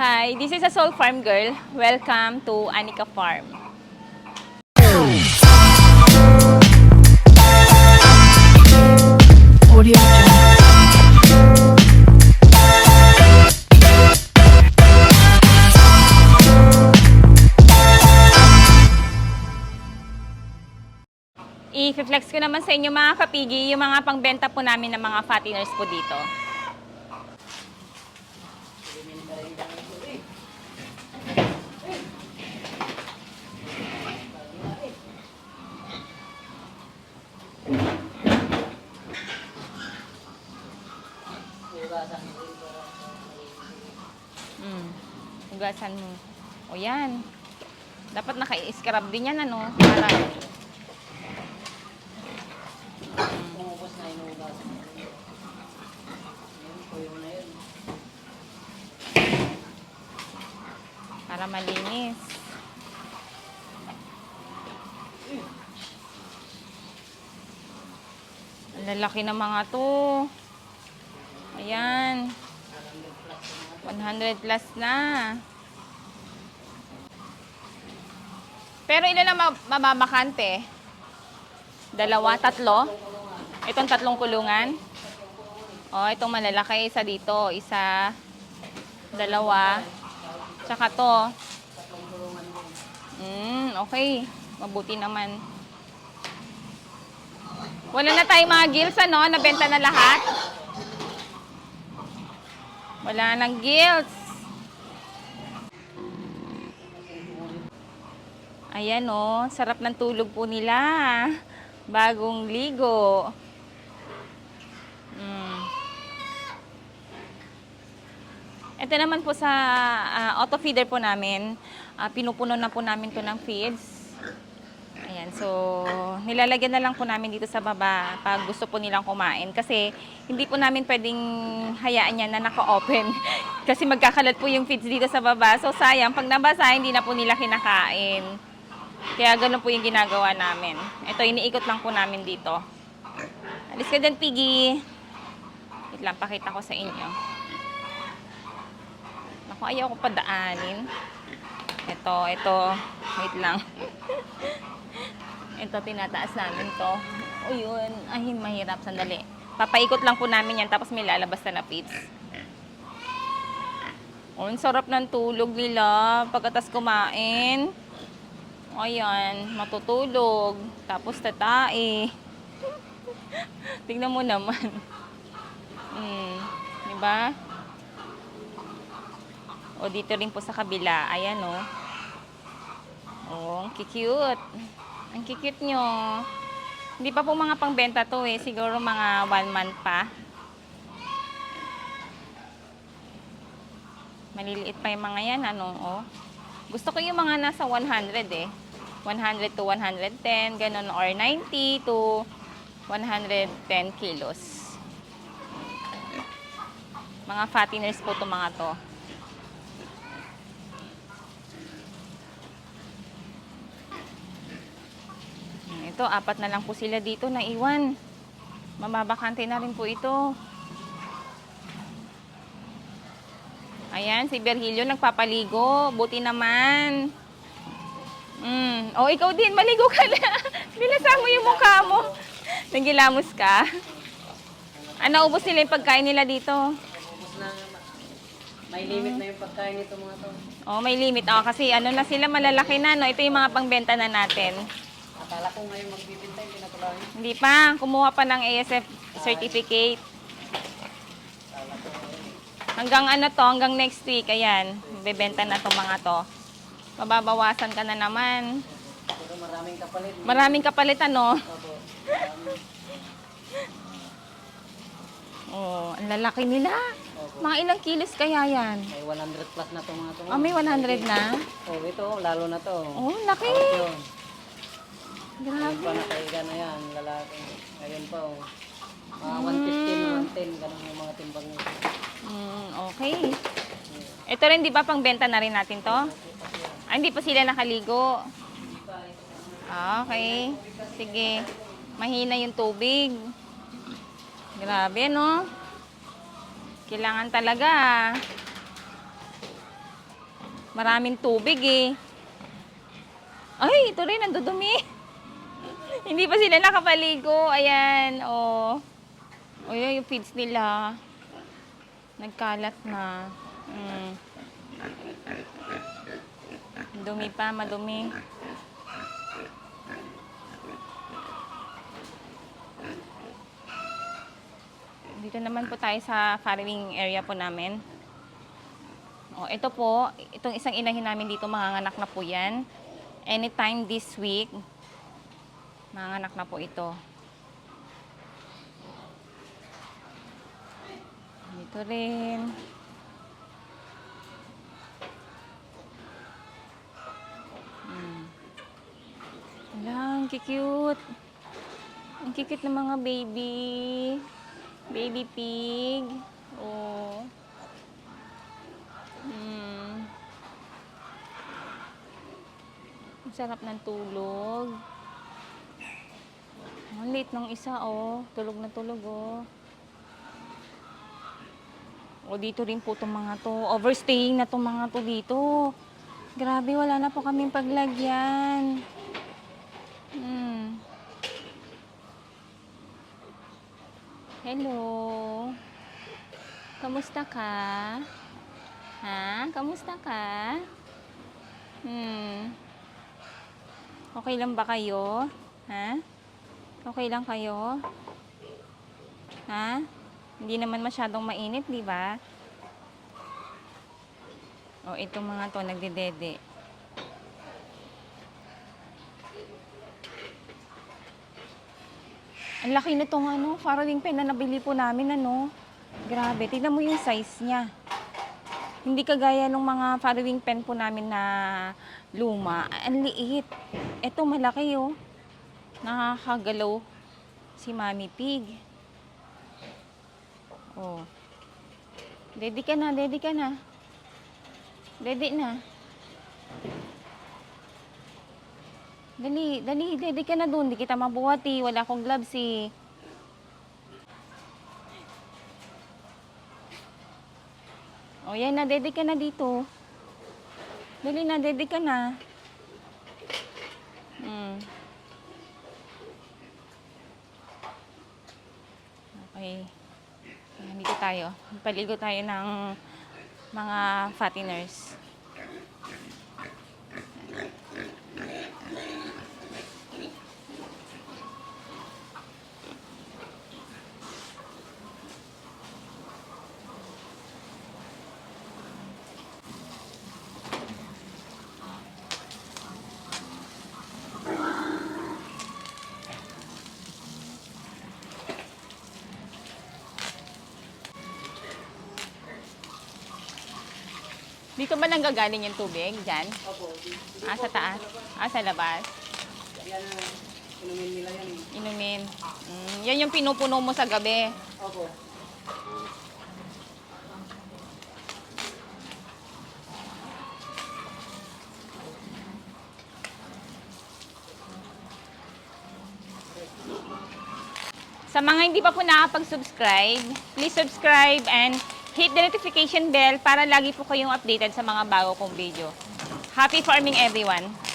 Hi, this is a Soul Farm girl. Welcome to Anika Farm. I-flex ko naman sa inyo mga kapigi, yung mga pangbenta po namin ng mga fatteners po dito. Hugasan mo. O yan. Dapat naka-scrub din yan, ano? Para para malinis. Ang lalaki ng mga to. Ayan. 100 plus na. Pero ilan ang ma-? Dalawa, tatlo? Itong tatlong kulungan? Oh, itong malalaki, isa dito, isa, dalawa, tsaka to. Mm, okay. Mabuti naman. Wala na tayong mga gills, ano? Nabenta na lahat? Wala nang gills. Ayan, oh. Sarap ng tulog po nila. Bagong ligo. Mm. Ito naman po sa ah, auto feeder po namin, ah, pinupuno na po namin to ng feeds. Ayan, so nilalagyan na lang po namin dito sa baba pag gusto po nilang kumain kasi hindi po namin pwedeng hayaan yan na naka-open kasi magkakalat po yung feeds dito sa baba. So sayang, pag nabasa, hindi na po nila kinakain. Kaya ganun po yung ginagawa namin. Ito, iniikot lang po namin dito. Alis ka dyan, Piggy. Wait lang, pakita ko sa inyo. Naku, ayaw ko padaanin. Ito, ito. Wait lang. ito, tinataas namin to. O yun. Ay, mahirap. Sandali. Papaikot lang po namin yan, tapos may lalabas na na feeds. Oh, sarap ng tulog nila pagkatas kumain. Ayan, matutulog. Tapos tatae. Tingnan mo naman. Mm, di ba? O dito rin po sa kabila. Ayan o. Oh, ang cute. Ang cute nyo. Hindi pa po mga pangbenta to eh. Siguro mga one month pa. Maliliit pa yung mga yan, ano, oh. Gusto ko yung mga nasa 100 eh. 100 to 110, ganun, or 90 to 110 kilos. Mga fatteners po to mga to. Ito, apat na lang po sila dito na iwan. Mababakante na rin po ito. Ayan, si Berhilio nagpapaligo. Buti naman. Mm. O, ikaw din. Maligo ka na. Nilasang mo yung mukha mo. Nagilamos ka. Ano, ubos nila yung pagkain nila dito? Pumupos na. May limit na yung pagkain nito mga to. Oh, may limit. Oh, kasi ano na sila, malalaki na, no? Ito yung mga pangbenta na natin. Akala ko ngayon magbibintay, pinatulawin. Hindi pa. Kumuha pa ng ASF certificate. Hanggang ano to, hanggang next week, ayan. Bebenta na tong mga to. Mababawasan ka na naman. Pero maraming kapalit. Maraming kapalit, ano? Opo. Oh, ang lalaki nila. Opo. Mga ilang kilos kaya yan? May 100 plus na to mga to. Ah, may 100 na? Oh, ito, lalo na to. Oh, laki. Yun. Ngayon Grabe. pa nakaiga na yan, lalaki. Ngayon pa, oh. Mga Hmm. 115, 110, ganun yung mga timbang nito. Mm, okay. Ito rin, di ba, pang benta na rin natin to? Ah, hindi pa sila nakaligo. Ah, okay. Sige. Mahina yung tubig. Grabe, no? Kailangan talaga. Maraming tubig eh. Ay, ito rin, nandudumi. Hindi pa sila nakapaligo. Ayan, oh. O yun, yung feeds nila. Nagkalat na. Mm. Dumi pa, madumi. Dito naman po tayo sa farrowing area po namin. O, ito po, itong isang inahin namin dito, manganganak na po yan. Anytime this week, manganganak na po ito. Dito rin. Hmm. Wala, ang. Ang cute ng mga baby. Baby pig. Oh. Hmm. Ang sarap ng tulog. Ang liit ng isa, oh. Tulog na tulog, oh. O dito rin po itong mga to. Overstaying na itong mga to dito. Grabe, wala na po kaming paglagyan. Hello. Kamusta ka? Ha? Kamusta ka? Hmm. Okay lang ba kayo? Ha? Okay lang kayo? Ha? Hindi naman masyadong mainit, di ba? O, itong mga to, nagdedede. Ang laki nitong ano, farrowing pen na nabili po namin, ano. Grabe, tignan mo yung size niya. Hindi kagaya ng mga farrowing pen po namin na luma. Ang liit. Ito malaki, oh. Nakakagalaw si Mami Pig. Oh. Ready ka na, ready ka na. Ready na. Dali, dali, ready ka na dun. Di kita mabuhati. Wala akong gloves eh. O yan na, ready ka na dito. Dali na, ready ka na. Hmm. Okay. Ayan, dito tayo. Paligo tayo ng mga fatteners. Dito ba nang gagaling yung tubig? Diyan? Opo. Ah, sa taas? Ah, sa labas? Yan inumin nila yan eh. Inumin. Mm, yan yung pinupuno mo sa gabi. Opo. Sa mga hindi pa po nakapag-subscribe, please subscribe and hit the notification bell para lagi po kayong updated sa mga bago kong video. Happy farming everyone!